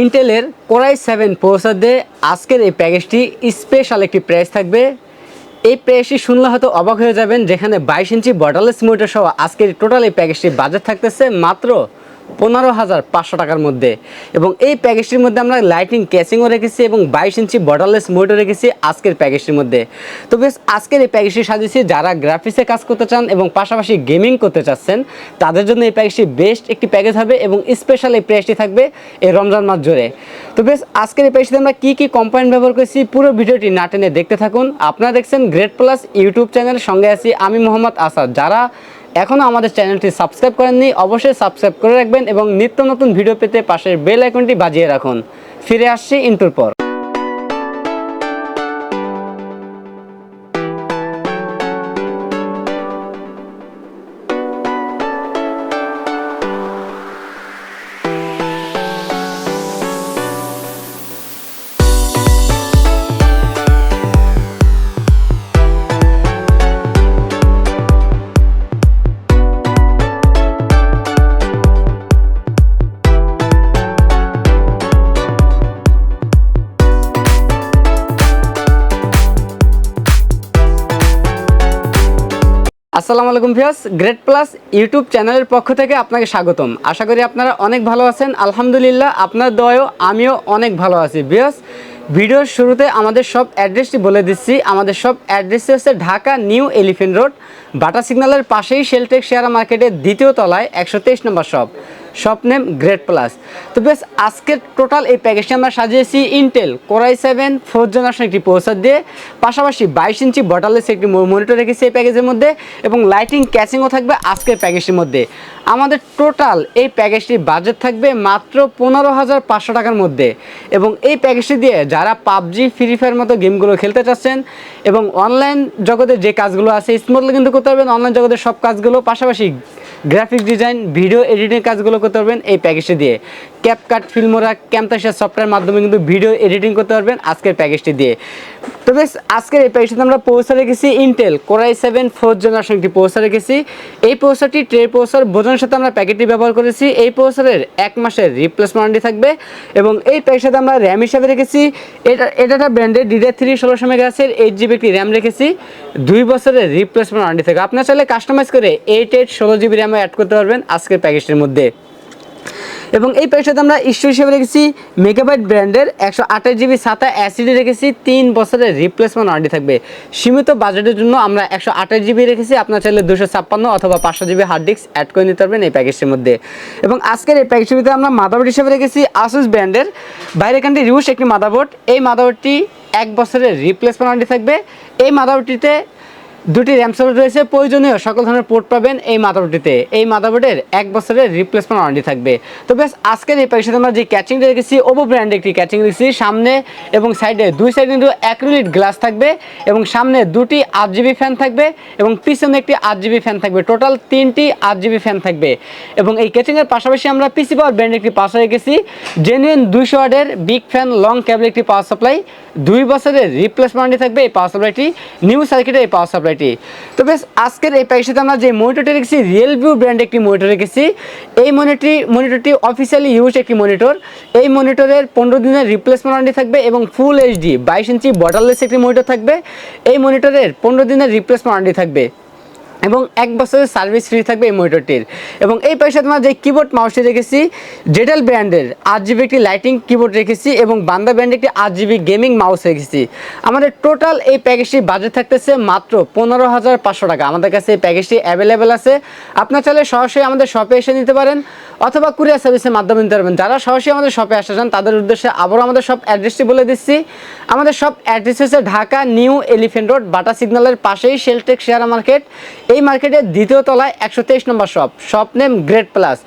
ইন্টেলের core i seven প্রসার দিয়ে আজকের এই প্যাকেজটি স্পেশাল একটি প্রাইস থাকবে। এই প্রাইসটি শুনলে হয়তো অবাক হয়ে যাবেন, যেখানে বাইশ ইঞ্চি বটালেস মোটর সহ আজকের টোটাল এই প্যাকেজটি বাজার থাকতেছে মাত্র পনেরো হাজার পাঁচশো টাকার মধ্যে। এবং এই প্যাকেজটির মধ্যে আমরা লাইটিং ক্যাচিংও রেখেছি এবং বাইশ ইঞ্চি বর্ডারলেস মোটর রেখেছি আজকের প্যাকেজটির মধ্যে। তো বেশ, আজকের এই প্যাকেজটি সাজিয়েছি যারা গ্রাফিক্সে কাজ করতে চান এবং পাশাপাশি গেমিং করতে চাচ্ছেন, তাদের জন্য এই প্যাকেজটি বেস্ট একটি প্যাকেজ হবে এবং স্পেশাল এই প্রাইসটি থাকবে এই রমজান মাস জুড়ে। তো বেশ, আজকের এই প্যাকেজটিতে আমরা কী কী কম্পোনেন্ট ব্যবহার করেছি পুরো ভিডিওটি না টেনে দেখতে থাকুন। আপনারা দেখছেন গ্রেট প্লাস ইউটিউব চ্যানেল সঙ্গে আছি আমি মোহাম্মদ আসাদ। যারা এখনও আমাদের চ্যানেলটি সাবস্ক্রাইব করেননি, অবশ্যই সাবস্ক্রাইব করে রাখবেন এবং নিত্য নতুন ভিডিও পেতে পাশের বেল আইকনটি বাজিয়ে রাখুন। ফিরে আসছি ইন্টুর পর। আসসালামু আলাইকুম ভিয়াস গ্রেট প্লাস ইউটিউব চ্যানেলের পক্ষ থেকে আপনাকে স্বাগতম। আশা করি আপনারা অনেক ভালো আছেন। আলহামদুলিল্লাহ, আপনার দয়ও আমিও অনেক ভালো আছি। ভিয়াস ভিডিওর শুরুতে আমাদের সব অ্যাড্রেসটি বলে দিচ্ছি। আমাদের সব অ্যাড্রেসটি হচ্ছে Dhaka new elephant road, Bata সিগন্যালের পাশেই শেলটেক শেয়ার মার্কেটের দ্বিতীয় তলায় একশো তেইশ number shop. Shop name Great Plus তো বেশ, আজকের টোটাল এই প্যাকেজটি আমরা সাজিয়েছি Intel core i seven four generation একটি প্রসেসর দিয়ে। পাশাপাশি বাইশ ইঞ্চি বটালেস একটি মনিটর রেখেছি এই প্যাকেজের মধ্যে এবং লাইটিং ক্যাচিংও থাকবে আজকের প্যাকেজটির মধ্যে। আমাদের টোটাল এই প্যাকেজটির বাজেট থাকবে মাত্র পনেরো হাজার পাঁচশো টাকার মধ্যে। এবং এই প্যাকেজটি দিয়ে যারা পাবজি ফ্রি ফায়ার মতো গেমগুলো খেলতে চাচ্ছেন এবং অনলাইন জগতে যে কাজগুলো আছে স্মুথলি কিন্তু করতে পারবেন। অনলাইন জগতের সব কাজগুলো, পাশাপাশি গ্রাফিক ডিজাইন ভিডিও এডিটিং কাজগুলো করতে পারবেন এই প্যাকেজটি দিয়ে। ক্যাপকাট ফিল্মোরা ক্যাম্পাসের সফটওয়্যার মাধ্যমে কিন্তু ভিডিও এডিটিং করতে পারবেন আজকের প্যাকেজটি দিয়ে। তো বেশ, আজকের এই প্যাকেজটিতে আমরা পৌঁছে রেখেছি Intel core i seven four generation একটি পৌঁছে রেখেছি। এই পৌঁছাটি ট্রে পৌঁছার বোঝানোর সাথে আমরা প্যাকেটটি ব্যবহার করেছি। এই পৌঁছারের এক মাসের রিপ্লেসমেন্টটি থাকবে এবং এই প্যাকের সাথে আমরা র্যাম হিসাবে রেখেছি। এটা এটা একটা ব্র্যান্ডের ডিডার থ্রি ষোলোশো মেগাসের এইট জিবি একটি র্যাম রেখেছি। দুই বছরের রিপ্লেসমেন্ট ওয়ারেন্টি থাকবে। আপনার চাইলে কাস্টমাইজ করে এইট এইট ষোলো জিবি র্যামও অ্যাড করতে পারবেন আজকের প্যাকেজটির মধ্যে। এবং এই প্যাকেজটাতে আমরা ইস্যু হিসেবে রেখেছি মেগাবাইট ব্র্যান্ডের একশো আঠাশ জিবি সাতা অ্যাসিডি রেখেছি, তিন বছরের রিপ্লেসমেন্ট ওয়ারেন্টি থাকবে। সীমিত বাজেটের জন্য আমরা একশো আঠাশ জিবি রেখেছি, আপনার চাইলে দুশো ছাপ্পান্ন অথবা পাঁচশো জিবি হার্ড ডিস্ক অ্যাড করে নিতে পারবেন এই প্যাকেজটির মধ্যে। এবং আজকের এই প্যাকেজটির ভিতরে আমরা মাদাবোর্ড হিসেবে রেখেছি আসুস ব্র্যান্ডের বাইরে কান্ট্রি রিউস একটি মাদাবোর্ড এই মাদাবোর্ডটি এক বছরের রিপ্লেসমেন্ট ওয়ারেন্টি থাকবে। এই মাদাবোর্ডটিতে দুটি র্যাম স্লট রয়েছে। প্রয়োজনীয় সকল ধরনের পোর্ট পাবেন এই মাদাবোর্ডটিতে এই মাদাবোর্ডের এক বছরের রিপ্লেসমেন্ট ওয়ারেন্টি থাকবে। তো বেশ, আজকের এই প্যাকেজের আমরা যে ক্যাচিংটা রেখেছি ওভো ব্র্যান্ডে একটি ক্যাচিং রেখেছি সামনে এবং সাইডে দুই সাইডে কিন্তু অ্যাক্রিলিক গ্লাস থাকবে এবং সামনে দুটি আট জিবি ফ্যান থাকবে এবং পিছনে একটি আট জিবি ফ্যান থাকবে। টোটাল তিনটি আট জিবি ফ্যান থাকবে। এবং এই ক্যাচিংয়ের পাশাপাশি আমরা পিসি পাওয়ার ব্র্যান্ডে একটি পাওয়ার রেখেছি জেনুইন দুইশো ওয়াটের বিগ ফ্যান লং কেবল একটি পাওয়ার সাপ্লাই দুই বছরের রিপ্লেসমেন্টই থাকবে এই পাওয়ার সাপ্লাইটি নিউ সার্কিটে এই পাওয়ার সাপ্লাইটি তো বেশ, আজকের এই প্যাকেজটিতে আমরা যে মনিটরটি রেখেছি রিয়েল ভিউ ব্র্যান্ড একটি মনিটর রেখেছি। এই মনিটরটি মনিটরটি অফিসিয়ালি ইউজ একটি মনিটর এই মনিটরের পনেরো দিনের রিপ্লেসমেন্ট ওয়ারেন্টি থাকবে এবং ফুল এইচডি বাইশ ইঞ্চি বর্ডারলেস একটি মনিটর থাকবে। এই মনিটরের পনেরো দিনের রিপ্লেসমেন্ট ওয়ারেন্টি থাকবে। এবং এক বছরের সার্ভিস ফ্রি থাকবে এই মনিটরটির এবং এই পয়সা তোমার যে কিবোর্ড মাউসটি রেখেছি জেডেল ব্র্যান্ডের আট জিবি একটি লাইটিং কিবোর্ড রেখেছি এবং বান্দা ব্র্যান্ডের একটি আট জিবি গেমিং মাউস রেখেছি। আমাদের টোটাল এই প্যাকেজটি বাজেট থাকতেছে মাত্র পনেরো হাজার পাঁচশো টাকা। আমাদের কাছে এই প্যাকেজটি অ্যাভেলেবেল আছে। আপনার চাইলে সরাসরি আমাদের শপে এসে নিতে পারেন অথবা কুরিয়ার সার্ভিসের মাধ্যমে নিতে পারবেন। যারা সরাসরি আমাদের শপে আসতে চান, তাদের উদ্দেশ্যে আবারও আমাদের সব অ্যাড্রেসটি বলে দিচ্ছি। আমাদের সব অ্যাড্রেস হচ্ছে Dhaka new elephant road Bata সিগন্যালের পাশেই শেলটেক শেয়ার মার্কেট এই মার্কেটের দ্বিতীয় তলায় একশো তেইশ number shop shop name Great Plus.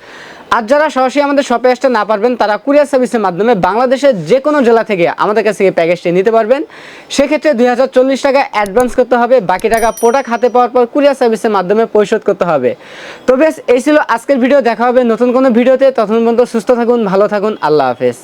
আর যারা সরাসরি আমাদের শপে আসতে না পারবেন, তারা কুরিয়ার সার্ভিসের মাধ্যমে বাংলাদেশের যে কোনো জেলা থেকে আমাদের কাছ থেকে প্যাকেজটি নিতে পারবেন। সেক্ষেত্রে দুই হাজার চল্লিশ টাকা অ্যাডভান্স করতে হবে, বাকি টাকা প্রোডাক্ট হাতে পাওয়ার পর কুরিয়ার সার্ভিসের মাধ্যমে পরিশোধ করতে হবে। তো বেশ, এই ছিল আজকের ভিডিও, দেখা হবে নতুন কোনো ভিডিওতে তখন পর্যন্ত সুস্থ থাকুন, ভালো থাকুন, আল্লাহ হাফেজ।